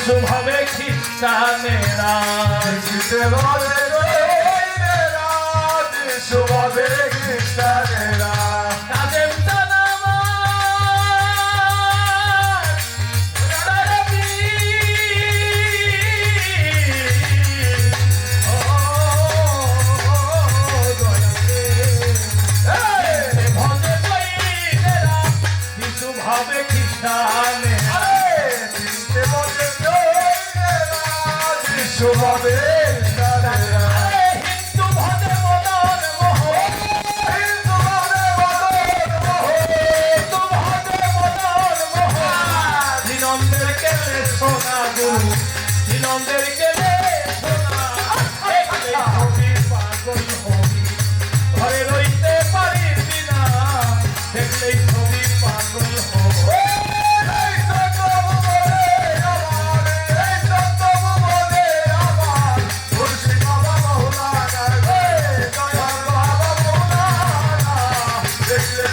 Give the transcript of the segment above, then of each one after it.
যিশু হবে খ্রিস্টানেরা যিশু হবে যিশু হবে খ্রিস্টানেরা হবে খ্রিস্টানেরা Show my baby.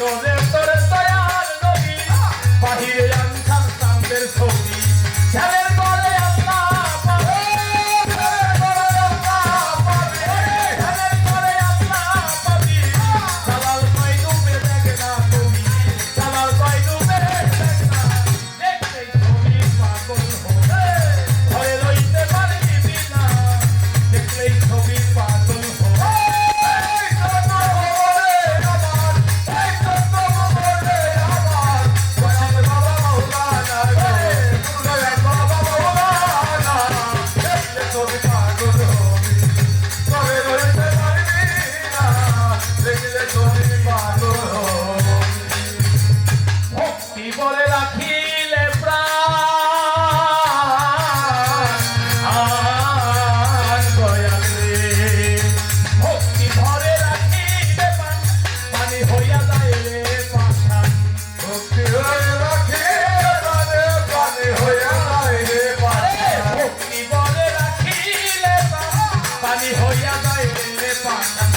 So আমি হইয়া যাই পাতা